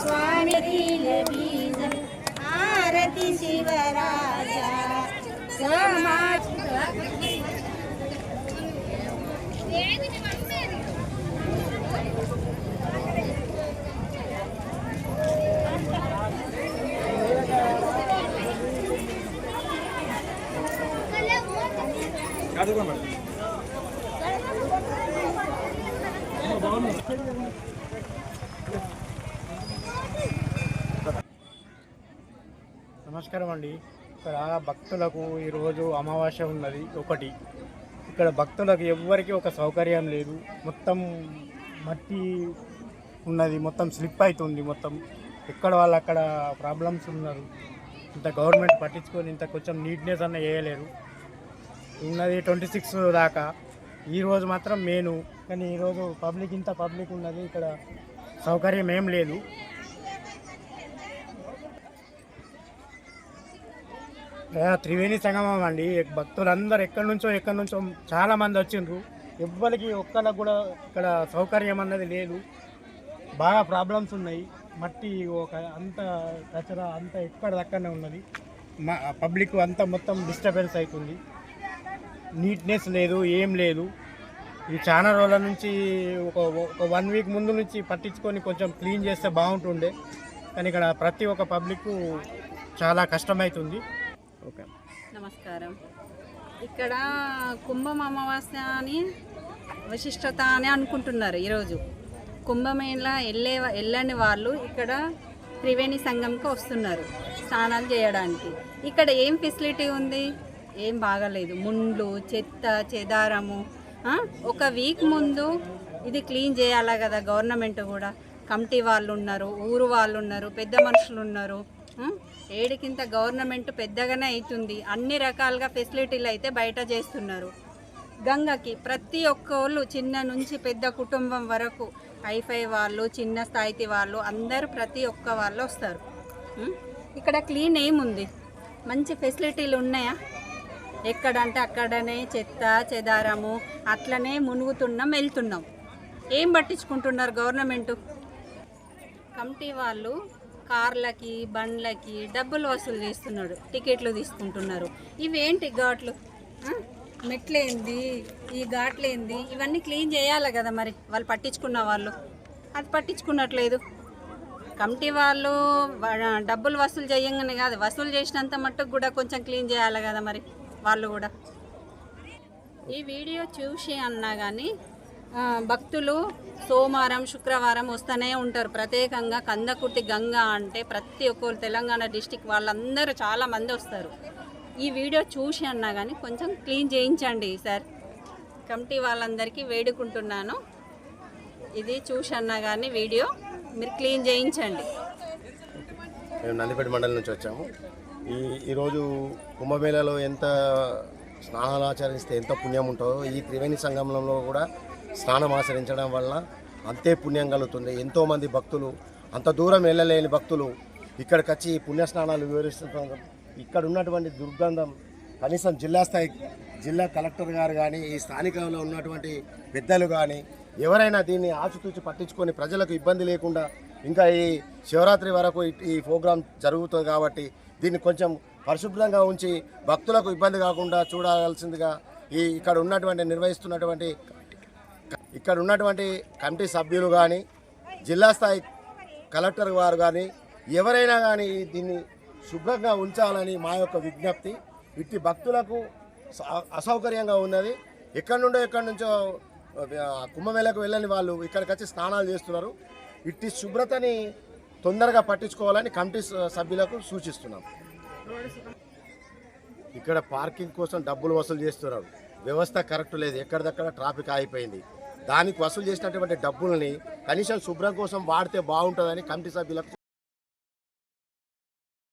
Swami Shiva Raja, Swami Shiva నమస్కారం అండి. ఇక్కడ భక్తులకు ఈరోజు అమావాస్య ఉన్నది ఒకటి. ఇక్కడ భక్తులకు ఎవ్వరికీ ఒక సౌకర్యం లేదు. మొత్తం మట్టి ఉన్నది మొత్తం స్లిప్ అవుతుంది మొత్తం. ఎక్కడ వాళ్ళు అక్కడ ప్రాబ్లమ్స్ ఉన్నారు. ఇంత గవర్నమెంట్ పట్టించుకొని ఇంత కొంచెం నీట్నెస్ అన్న చేయలేరు. ఉన్నది ట్వంటీ సిక్స్ దాకా. ఈరోజు మాత్రం మేను కానీ ఈరోజు పబ్లిక్ ఇంత పబ్లిక్ ఉన్నది ఇక్కడ సౌకర్యం ఏం లేదు. త్రివేణి సంగమం అండి. భక్తులందరూ ఎక్కడి నుంచో ఎక్కడి నుంచో చాలామంది వచ్చిండ్రు. ఎవ్వరికి ఒక్కళ్ళకు కూడా ఇక్కడ సౌకర్యం అన్నది లేదు. బాగా ప్రాబ్లమ్స్ ఉన్నాయి. మట్టి ఒక అంత కచరా అంత ఎక్కడ దక్కనే ఉన్నది. మా పబ్లిక్ అంతా మొత్తం డిస్టర్బెన్స్ అవుతుంది నీట్నెస్ లేదు ఏం లేదు. ఇది చాలా రోజుల నుంచి ఒక ఒక వన్ వీక్ ముందు నుంచి పట్టించుకొని కొంచెం క్లీన్ చేస్తే బాగుంటుండే. కానీ ఇక్కడ ప్రతి ఒక్క పబ్లిక్ చాలా కష్టమవుతుంది ఓకే. నమస్కారం. ఇక్కడ కుంభం అమావాస్య అని విశిష్టత అని అనుకుంటున్నారు ఈరోజు. కుంభమేళ వెళ్ళే వెళ్ళని వాళ్ళు ఇక్కడ త్రివేణి సంఘంకి వస్తున్నారు స్నానాలు చేయడానికి. ఇక్కడ ఏం ఫెసిలిటీ ఉంది? ఏం బాగాలేదు. ముండ్లు చెత్త చెదారము ఒక వీక్ ముందు ఇది క్లీన్ చేయాలా కదా గవర్నమెంట్ కూడా. కమిటీ వాళ్ళు ఉన్నారు ఊరు వాళ్ళు ఉన్నారు పెద్ద మనుషులు ఉన్నారు ఏడికింత గవర్నమెంట్ పెద్దగానే అవుతుంది అన్ని రకాలుగా ఫెసిలిటీలు అయితే బయట చేస్తున్నారు. గంగకి ప్రతి ఒక్కళ్ళు చిన్న నుంచి పెద్ద కుటుంబం వరకు హైఫై వాళ్ళు చిన్న స్థాయి వాళ్ళు అందరూ ప్రతి ఒక్క వాళ్ళు వస్తారు. ఇక్కడ క్లీన్ ఏముంది? మంచి ఫెసిలిటీలు ఉన్నాయా? ఎక్కడంటే అక్కడనే చెత్త చెదారము అట్లనే మునుగుతున్నాం వెళ్తున్నాం. ఏం పట్టించుకుంటున్నారు గవర్నమెంటు? కమిటీ వాళ్ళు కార్లకి బండ్లకి డబ్బులు వసూలు చేస్తున్నాడు. టికెట్లు తీసుకుంటున్నారు. ఇవేంటి ఘాట్లు? మెట్లేంది? ఈ ఘాట్లేంది? ఇవన్నీ క్లీన్ చేయాలి కదా మరి వాళ్ళు పట్టించుకున్న వాళ్ళు. అది పట్టించుకున్నట్లేదు. కమిటీ వాళ్ళు డబ్బులు వసూలు చేయంగానే కాదు వసూలు చేసినంత మట్టుకు కూడా కొంచెం క్లీన్ చేయాలి కదా మరి. వాళ్ళు కూడా. ఈ వీడియో చూసి అన్నా కానీ భక్తులు సోమవారం శుక్రవారం వస్తూనే ఉంటారు. ప్రత్యేకంగా కందకుర్తి గంగ అంటే ప్రతి ఒక్కరు తెలంగాణ డిస్టిక్ వాళ్ళందరూ చాలా మంది వస్తారు. ఈ వీడియో చూసి అన్నా కానీ కొంచెం క్లీన్ చేయించండి సార్. కమిటీ వాళ్ళందరికీ వేడుకుంటున్నాను. ఇది చూసి అన్నా కానీ వీడియో మీరు క్లీన్ చేయించండి. మేము నందిపేట మండలం నుంచి వచ్చాము. ఈ ఈరోజు కుంభమేళలో ఎంత స్నానాలు ఆచరిస్తే ఎంత పుణ్యం ఉంటుందో ఈ త్రివేణి సంగమంలో కూడా స్నానం ఆచరించడం వల్ల అంతే పుణ్యం కలుగుతుంది. ఎంతోమంది భక్తులు అంత దూరం వెళ్ళలేని భక్తులు ఇక్కడికి వచ్చి ఈ పుణ్య స్నానాలు ఇక్కడ ఉన్నటువంటి దుర్గంధం కనీసం జిల్లా స్థాయి జిల్లా కలెక్టర్ గారు కానీ ఈ స్థానికంలో ఉన్నటువంటి పెద్దలు కానీ ఎవరైనా దీన్ని ఆచితూచి పట్టించుకొని ప్రజలకు ఇబ్బంది లేకుండా ఇంకా ఈ శివరాత్రి వరకు ఈ ప్రోగ్రాం జరుగుతుంది కాబట్టి దీన్ని కొంచెం పరిశుభ్రంగా ఉంచి భక్తులకు ఇబ్బంది కాకుండా చూడాల్సిందిగా ఈ ఇక్కడ ఉన్నటువంటి నిర్వహిస్తున్నటువంటి ఇక్కడ ఉన్నటువంటి కమిటీ సభ్యులు కానీ జిల్లా స్థాయి కలెక్టర్ వారు కానీ ఎవరైనా కానీ దీన్ని శుభ్రంగా ఉంచాలని మా యొక్క విజ్ఞప్తి. ఇట్టి భక్తులకు స- అసౌకర్యంగా ఉన్నది. ఎక్కడి నుండో ఎక్కడి నుంచో కుంభమేళకు వెళ్ళని వాళ్ళు ఇక్కడికి వచ్చి స్నానాలు చేస్తున్నారు. ఇట్టి శుభ్రతని తొందరగా పట్టించుకోవాలని కమిటీ సభ్యులకు సూచిస్తున్నాం. ఇక్కడ పార్కింగ్ కోసం డబ్బులు వసూలు చేస్తున్నారు. వ్యవస్థ కరెక్ట్ లేదు. ఎక్కడిదక్కడ ట్రాఫిక్ ఆగిపోయింది. దానికి వసూలు చేసినటువంటి డబ్బుల్ని కనీసం శుభ్రం కోసం వాడితే బాగుంటుందని కమిటీ సభ్యులకు